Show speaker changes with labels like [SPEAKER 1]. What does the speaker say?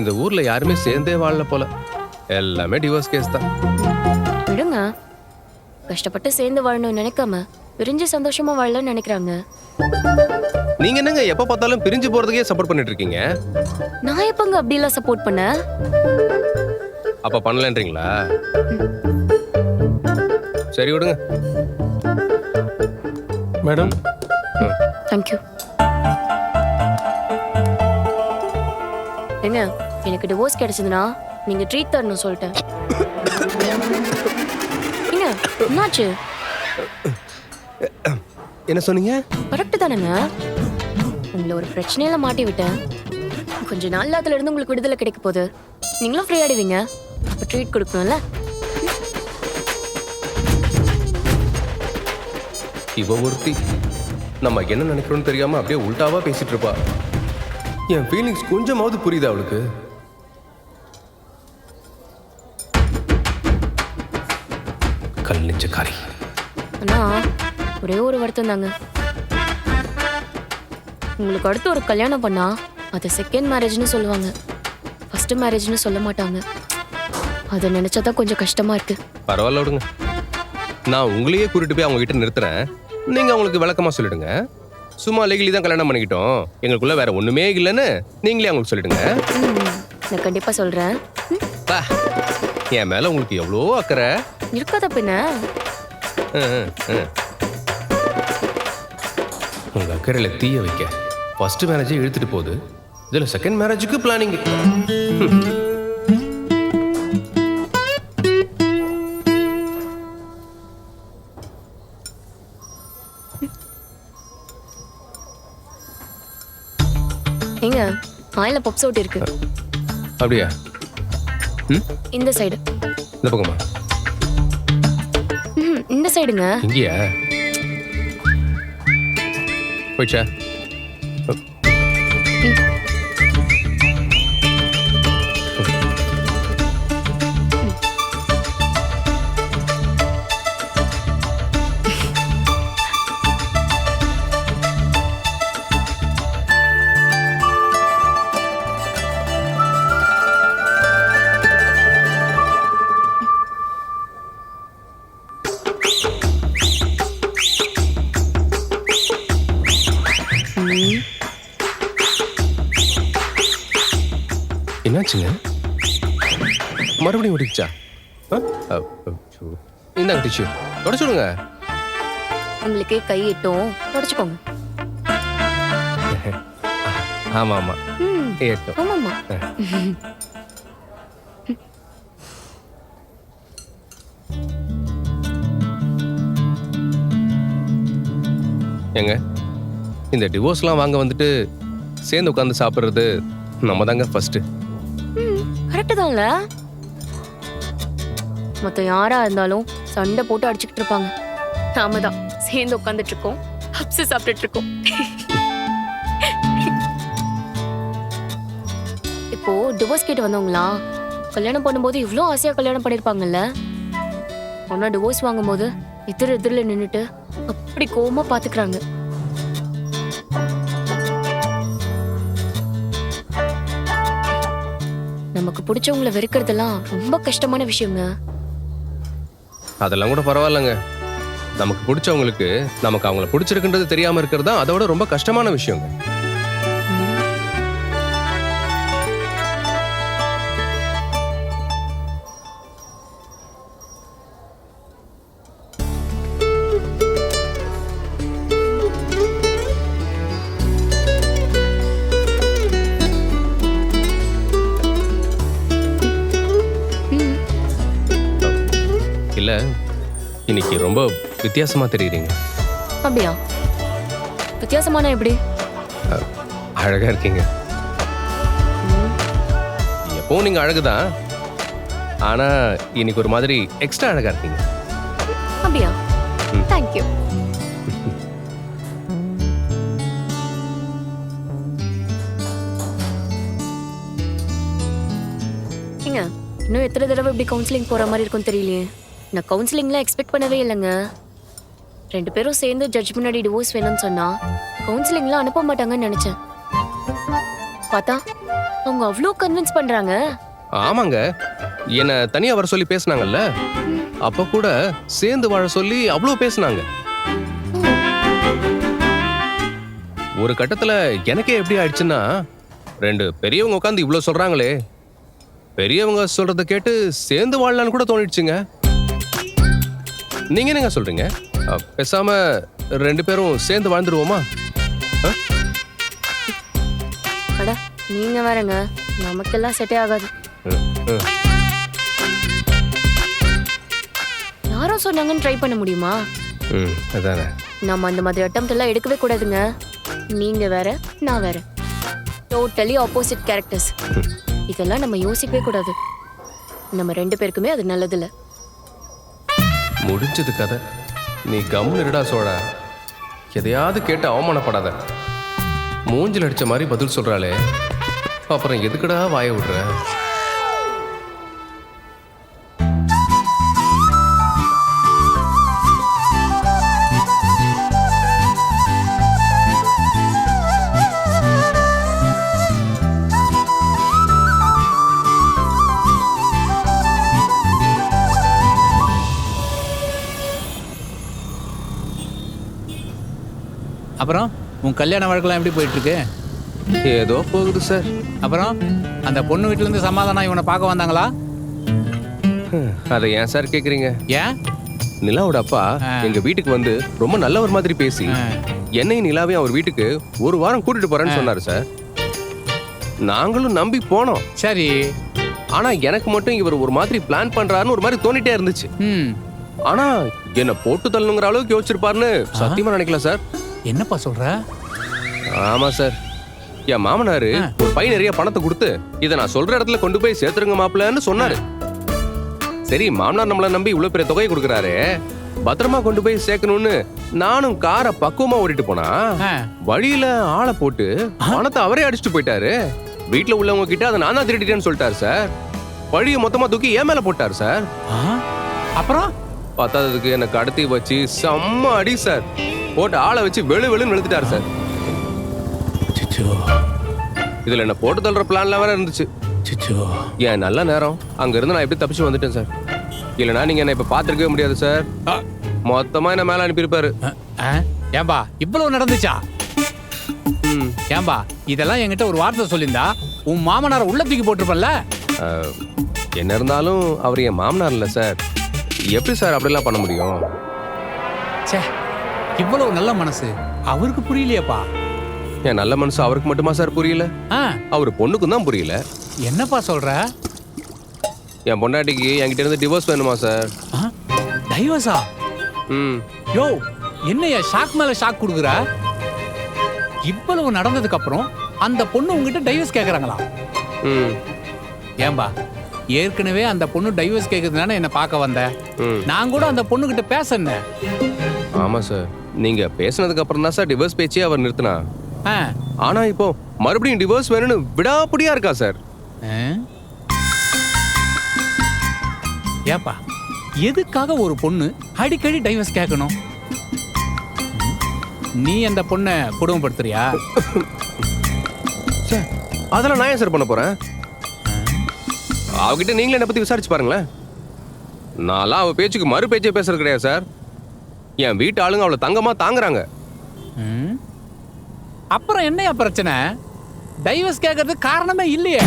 [SPEAKER 1] இந்த ஊர்ல யாருமே சேர்ந்தே வாழல போல. எல்லாமே டிவோர்ஸ் கேஸ் தான்.
[SPEAKER 2] விடுங்க. கஷ்டப்பட்டு சேர்ந்து வாழணும்னு நினைக்காம பிரிஞ்சு சந்தோஷமா வாழலாம்னு நினைக்கிறாங்க.
[SPEAKER 1] நீங்க என்னங்க எப்ப பார்த்தாலும் பிரிஞ்சு போறதுக்கே சப்போர்ட் பண்ணிட்டு இருக்கீங்க?
[SPEAKER 2] நான் எப்பங்க அப்படிலாம் சப்போர்ட் பண்ணேன்
[SPEAKER 1] அப்ப பண்ணலன்றீங்களா? சரி விடுங்க.
[SPEAKER 3] மேடம்.
[SPEAKER 2] தேங்க்யூ ஏங்க எனக்கு டிவோர்ஸ் கிடைச்சதுன்னா நீங்க ட்ரீட் தரணும் சொல்லிட்டேன். ஏங்க என்னாச்சு?
[SPEAKER 1] என்ன சொன்னீங்க?
[SPEAKER 2] கரெக்ட் தானேங்க. உங்களை ஒரு பிரச்சனையில மாட்டி விட்டேன். கொஞ்ச நாள்ல அதுல இருந்து உங்களுக்கு விடுதலை கிடைக்க போகுது. நீங்களும் ஃப்ரீ ஆடுவீங்க அப்ப ட்ரீட் கொடுக்கணும்ல?
[SPEAKER 1] இவ ஒருத்தி. நம்ம என்ன நினைக்கிறோம்னு தெரியாம அப்படியே உல்டாவா பேசிட்டு இருப்பா. என் ஃபீலிங்ஸ் கொஞ்சமாவது புரியுதா அவளுக்கு? கல். நெஞ்சக்காரி
[SPEAKER 2] ஆனா ஒரே ஒரு வருத்தம் தாங்க. உங்களுக்கு அடுத்து ஒரு கல்யாணம் பண்ணா அது செகண்ட் மேரேஜ்னு சொல்லுவாங்க. ஃபர்ஸ்ட் மேரேஜ்னு சொல்ல மாட்டாங்க. அதை நினைச்சா தான் கொஞ்சம் கஷ்டமா இருக்கு.
[SPEAKER 1] பரவாயில்ல விடுங்க. நான் உங்களையே கூட்டிட்டு போய் அவங்க கிட்ட நிறுத்துறேன். நீங்க அவங்களுக்கு விளக்கமா சொல்லிடுங்க. சும்மா லீகலி தான் கல்யாணம் பண்ணிக்கிட்டோம். எங்களுக்குள்ள வேற ஒண்ணுமே இல்லைன்னு நீங்களே அவங்களுக்கு சொல்லிடுங்க.
[SPEAKER 2] நான் கண்டிப்பா சொல்றேன்.
[SPEAKER 1] பா, என் மேல உங்களுக்கு எவ்வளோ அக்கறை?
[SPEAKER 2] இருக்காதா பின்ன.
[SPEAKER 1] உங்க அக்கறையில தீய வைக்க ஃபர்ஸ்ட் மேரேஜே இழுத்துட்டு போகுது. இதுல செகண்ட் மேரேஜுக்கு பிளானிங்
[SPEAKER 2] ஏங்க ஆயில பப்ஸ் அவுட் இருக்கு.
[SPEAKER 1] அப்படியா? ம்?
[SPEAKER 2] இந்த சைடு
[SPEAKER 1] இந்த பக்கமா?
[SPEAKER 2] ம், இந்த சைடுங்க
[SPEAKER 1] இங்கேயா? போயிடுச்சா என்னாச்சுங்க மறுபடியும் ஒட்டிக்கிச்சா இந்தாங்க டிஷ்யூ தொடச்சு விடுங்க.
[SPEAKER 2] உங்களுக்கு கை எட்டும். தொடச்சுக்கோங்க.
[SPEAKER 1] ஆமா ஆமா
[SPEAKER 2] ம்,
[SPEAKER 1] ஏட்டும்
[SPEAKER 2] ஆமாம்மா.
[SPEAKER 1] ஏங்க இந்த டிவோர்ஸ்லாம் வாங்க வந்துட்டு சேர்ந்து உட்காந்து சாப்பிட்றது நம்ம தாங்க ஃபர்ஸ்ட்டு
[SPEAKER 2] கரெக்டு தான்ல யாரா இருந்தாலும் சண்டை போட்டு அடிச்சுக்கிட்டு இருப்பாங்க. நாம தான் சேர்ந்து உட்காந்துட்டு இருக்கோம் ஹப்ஸ் சாப்பிட்டுட்டு இருக்கோம் இப்போ டிவோர்ஸ் கேட்டு வந்தவங்களா? கல்யாணம் பண்ணும்போது இவ்வளோ ஆசையா கல்யாணம் பண்ணிருப்பாங்கல்ல? ஆனா டிவோர்ஸ் வாங்கும்போது எதிர் எதிரில் நின்னுட்டு அப்படி கோவமா பாத்துக்கிறாங்க. நமக்கு பிடிச்சவங்கள வெறுக்கிறதெல்லாம் ரொம்ப கஷ்டமான விஷயங்க.
[SPEAKER 1] அதெல்லாம் கூட பரவாயில்லைங்க. நமக்கு பிடிச்சவங்களுக்கு நமக்கு அவங்கள பிடிச்சிருக்குன்றது தெரியாம இருக்கிறது தான் அதோட ரொம்ப கஷ்டமான விஷயங்க. இல்ல. இன்னைக்கு ரொம்ப வித்தியாசமா தெரியுறீங்க.
[SPEAKER 2] அப்படியா? வித்தியாசமான எப்படி?
[SPEAKER 1] அழகா இருக்கீங்க. எப்பவும் நீங்க அழகுதான். ஆனா இன்னைக்கு ஒரு மாதிரி எக்ஸ்ட்ரா அழகா இருக்கீங்க.
[SPEAKER 2] அப்படியா. தேங்க்யூ இன்னும் எத்தனை தடவை இப்படி கவுன்சிலிங் போற மாதிரி இருக்கும் தெரியலையே. நான் கவுன்சிலிங்லாம் எக்ஸ்பெக்ட் பண்ணவே இல்லைங்க. ரெண்டு பேரும் சேர்ந்து ஜட்ஜ் முன்னாடி டிவோர்ஸ் வேணும்னு சொன்னா கவுன்சிலிங்லாம் அனுப்ப மாட்டாங்கன்னு நினைச்சேன். பார்த்தா அவங்க அவ்வளோ கன்வின்ஸ் பண்றாங்க.
[SPEAKER 1] ஆமாங்க. என்னை தனியா வர சொல்லி பேசுனாங்கல்ல? அப்ப கூட சேர்ந்து வாழ சொல்லி அவ்வளோ பேசுனாங்க. ஒரு கட்டத்துல எனக்கே எப்படி ஆயிடுச்சுன்னா ரெண்டு பெரியவங்க உட்காந்து இவ்வளோ சொல்றாங்களே. பெரியவங்க சொல்றத கேட்டு சேர்ந்து வாழலான்னு கூட தோணிடுச்சுங்க. நீங்க என்னங்க சொல்றீங்க? அ, பேசாம ரெண்டு பேரும் சேர்ந்து வாழ்ந்துருவோமா? அ?
[SPEAKER 2] அட நீங்க வேறங்க. நமக்கெல்லாம் செட்டே ஆகாது.
[SPEAKER 1] ம், ம்.
[SPEAKER 2] யாரோ சொன்னாங்கன்னு ட்ரை பண்ண முடியுமா?
[SPEAKER 1] ம் அதானே.
[SPEAKER 2] நம்ம அந்த மாதிரி அட்டம் எல்லாம் எடுக்கவே கூடாதுங்க. நீங்க வேற நான் வேற. டோட்டலி ஆப்போசிட் கேரக்டர்ஸ் இதெல்லாம் நம்ம யோசிக்கவே கூடாது. நம்ம ரெண்டு பேருக்குமே அது நல்லதில்ல.
[SPEAKER 1] முடிஞ்சது கதை. நீ கம் இருடா சோழா. எதையாவது கேட்டு அவமானப்படாத. மூஞ்சில் அடித்த மாதிரி பதில் சொல்கிறாளே அப்புறம் எதுக்குடா வாய விடுற?
[SPEAKER 3] அப்புறம் உன் கல்யாண வழக்கெல்லாம் எப்படி போயிட்டு இருக்கு
[SPEAKER 1] ஏதோ போகுது சார்.
[SPEAKER 3] அப்புறம் அந்த பொண்ணு வீட்டுல இருந்து சமாதானம் இவனை பார்க்க வந்தாங்களா?
[SPEAKER 1] அதை ஏன் சார் கேக்குறீங்க?
[SPEAKER 3] ஏன்?
[SPEAKER 1] நிலாவோட அப்பா. எங்க வீட்டுக்கு வந்து ரொம்ப நல்லவர் மாதிரி பேசி. என்னையும் நிலாவையும் அவர் வீட்டுக்கு ஒரு வாரம் கூட்டிட்டு போறேன்னு சொன்னாரு சார். நாங்களும் நம்பி போனோம்.
[SPEAKER 3] சரி.
[SPEAKER 1] ஆனா எனக்கு மட்டும் இவர் ஒரு மாதிரி பிளான் பண்றாருன்னு ஒரு மாதிரி தோணிட்டே இருந்துச்சு. ஆனா என்ன போட்டு தள்ளணுங்கிற அளவுக்கு யோசிச்சிருப்பாருன்னு சத்தியமா நினைக்கல சார்.
[SPEAKER 3] என்னப்பா சொல்ற?
[SPEAKER 1] ஆமா சார். என் மாமனாரு ஒரு பை நிறைய பணத்தை கொடுத்து இதை நான் சொல்ற இடத்துல கொண்டு போய் சேர்த்துருங்க மாப்பிள்ளன்னு சொன்னாரு. சரி மாமனார் நம்மள நம்பி இவ்வளவு பெரிய தொகையை கொடுக்குறாரு. பத்திரமா கொண்டு போய் சேர்க்கணும்னு நானும் காரை பக்குவமா ஓட்டிட்டு போனா வழியில ஆளை போட்டு பணத்தை அவரே அடிச்சுட்டு போயிட்டாரு. வீட்டுல உள்ளவங்க கிட்ட அதை நான் தான் திருடிட்டேன்னு சொல்லிட்டாரு சார். பழிய மொத்தமா தூக்கி என் மேல போட்டாரு சார்.
[SPEAKER 3] அப்புறம்?
[SPEAKER 1] பத்தாததுக்கு என்ன கடத்தி வச்சு செம்ம அடி சார். போட்டு ஆளை வச்சு வெளு வெளுன்னு வெளுத்துட்டாரு சார். இதுல என்ன போட்டு தள்ளுற பிளான்லாம் வேற இருந்துச்சு. ஏன் நல்ல நேரம்? அங்க இருந்து நான் எப்படி தப்பிச்சு வந்துட்டேன் சார்? இல்லைனா நீங்க என்ன இப்ப பாத்துருக்கவே முடியாது சார். மொத்தமா என்ன மேல அனுப்பியிருப்பாரு.
[SPEAKER 3] ஏம்பா இவ்வளவு நடந்துச்சா?
[SPEAKER 1] ம்.
[SPEAKER 3] ஏம்பா இதெல்லாம் என்கிட்ட ஒரு வார்த்தை சொல்லியிருந்தா உன் மாமனாரை உள்ள தூக்கி போட்டிருப்பல்ல?
[SPEAKER 1] என்ன இருந்தாலும் அவர் என் மாமனார் இல்ல சார். எப்படி சார் அப்படிலாம் பண்ண முடியும்?
[SPEAKER 3] இவ்வளவு நல்ல மனசு. அவருக்கு புரியலையேப்பா.
[SPEAKER 1] என் நல்ல மனசு அவருக்கு மட்டுமா சார் புரியல?
[SPEAKER 3] ஆ.
[SPEAKER 1] அவர் பொண்ணுக்கும் தான் புரியல.
[SPEAKER 3] என்னப்பா சொல்ற?
[SPEAKER 1] என் பொண்டாட்டிக்கு என்கிட்ட இருந்து டிவோர்ஸ் வேணுமா சார்?
[SPEAKER 3] ஆ, டைவர்ஸா
[SPEAKER 1] ம்.
[SPEAKER 3] யோ என்னைய ஷாக் மேல ஷாக் கொடுக்குற? இவ்வளவு நடந்ததுக்கு அப்புறம் அந்த பொண்ணு உங்ககிட்ட டைவர்ஸ் கேக்குறாங்களா?
[SPEAKER 1] ம்.
[SPEAKER 3] ஏன்பா ஏற்கனவே அந்த பொண்ணு டைவர்ஸ் கேக்குறதுனால என்ன பார்க்க வந்த?
[SPEAKER 1] ம்.
[SPEAKER 3] நான் கூட அந்த பொண்ணு கிட்ட பேசினேன்
[SPEAKER 1] ஆமா சார். நீங்க பேசுனதுக்கு அப்புறம் தான் சார் டிவோர்ஸ் பேச்சே அவர் நிறுத்தினா. ஆனா இப்போ மறுபடியும் டிவோர்ஸ் வேணும்னு விடாப்பிடியா இருக்கா சார்?
[SPEAKER 3] ஏப்பா எதுக்காக ஒரு பொண்ணு அடிக்கடி டைவர்ஸ் கேட்கணும் நீ அந்த பொண்ணை குடும்பப்படுத்துறியா?
[SPEAKER 1] சார் அதெல்லாம் நான் ஏன் சார் பண்ண போறேன்? அவகிட்ட நீங்களே என்னை பத்தி விசாரிச்சு பாருங்களேன். நான்லாம் அவ பேச்சுக்கு மறு பேச்சே பேசுறது கிடையாது சார். என் வீட்டு ஆளுங்க அவளை தங்கமா தாங்குறாங்க.
[SPEAKER 3] அப்புறம் என்னையா பிரச்சனை? டைவர்ஸ் கேட்கறதுக்கு காரணமே இல்லையே.